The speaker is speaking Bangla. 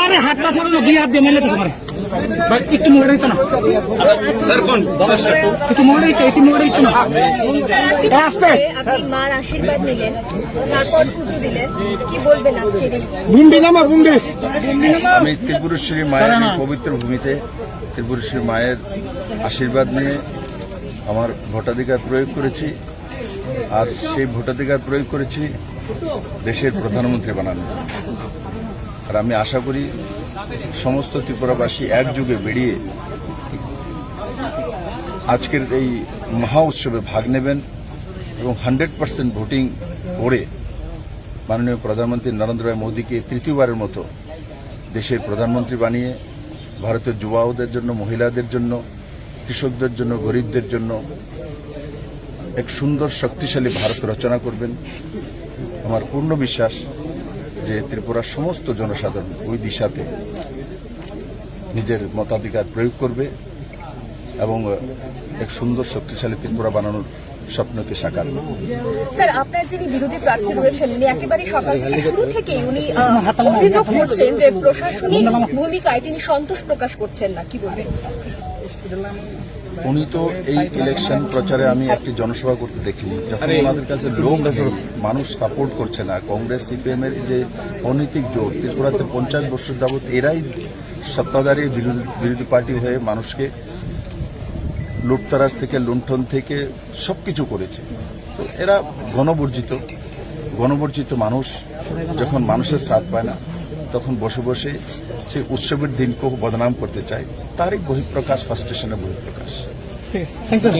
আরে হাতটা সরে গিয়ে হাত দিয়ে মেলে তো সারা ভাই একটু মোড়ে না? স্যার কোন? একটু মোড়ে একটু মোড়ে না? স্যার, আপনি মার আশীর্বাদ নিলেন তারপর পুজো দিলেন কি বলবেন আজকের এই বুন্ডি নামা বুন্ডি আমি ত্রিপুরেশ্বরী মায়ের পবিত্র ভূমিতে ত্রিপুরেশ্বরী মায়ের আশীর্বাদ নিয়ে আমার ভোটাধিকার প্রয়োগ করেছি। আর সেই ভোটাধিকার প্রয়োগ করেছি দেশের প্রধানমন্ত্রী বানানো আর আমি আশা করি সমস্ত ত্রিপুরাবাসী একযুগে বেরিয়ে আজকের এই মহা উৎসবে ভাগ নেবেন এবং হান্ড্রেড পার্সেন্ট ভোটিং করে মাননীয় প্রধানমন্ত্রী নরেন্দ্র ভাই মোদীকে তৃতীয়বারের মতো দেশের প্রধানমন্ত্রী বানিয়ে ভারতের যুবাওদের জন্য, মহিলাদের জন্য, কৃষকদের জন্য, গরিবদের জন্য এক সুন্দর, শক্তিশালী ভারত রচনা করবেন। আমার পূর্ণ বিশ্বাস যে ত্রিপুরার সমস্ত জনসাধারণ ওই দিশাতে নিজের মতাধিকার প্রয়োগ করবে এবং এক সুন্দর শক্তিশালী ত্রিপুরা বানানোর স্বপ্নকে সাকার করবে। স্যার আপনার যিনি বিরোধী প্রার্থী রয়েছেন উনি একেবারে সকাল শুরু থেকেই উনি অভিযোগ করছেন যে প্রশাসনিক ভূমিকায় তিনি সন্তোষ প্রকাশ করছেন না কি বলবেন? উনি তো এই ইলেকশন প্রচারে আমি একটি জনসভা করতে দেখিনি। যখন ওনাদের কাছে লোক মানুষ সাপোর্ট করছে না কংগ্রেস সিপিএম এর যে অনৈতিক জোট ত্রিপুরাতে পঞ্চাশ বছর যাবৎ এরাই সত্তাধারী বিরোধী বিরোধী পার্টি হয়ে মানুষকে লুটতারাজ থেকে লুণ্ঠন থেকে সবকিছু করেছে। তো এরা গণবর্জিত গণবর্জিত মানুষ যখন মানুষের সাথ পায় না তখন বসে বসে সে উৎসবের দিনকেও বদনাম করতে চায়। তারই বহিঃপ্রকাশ ফার্স্ট স্টেশনের বহিঃপ্রকাশ থ্যাংক ইউ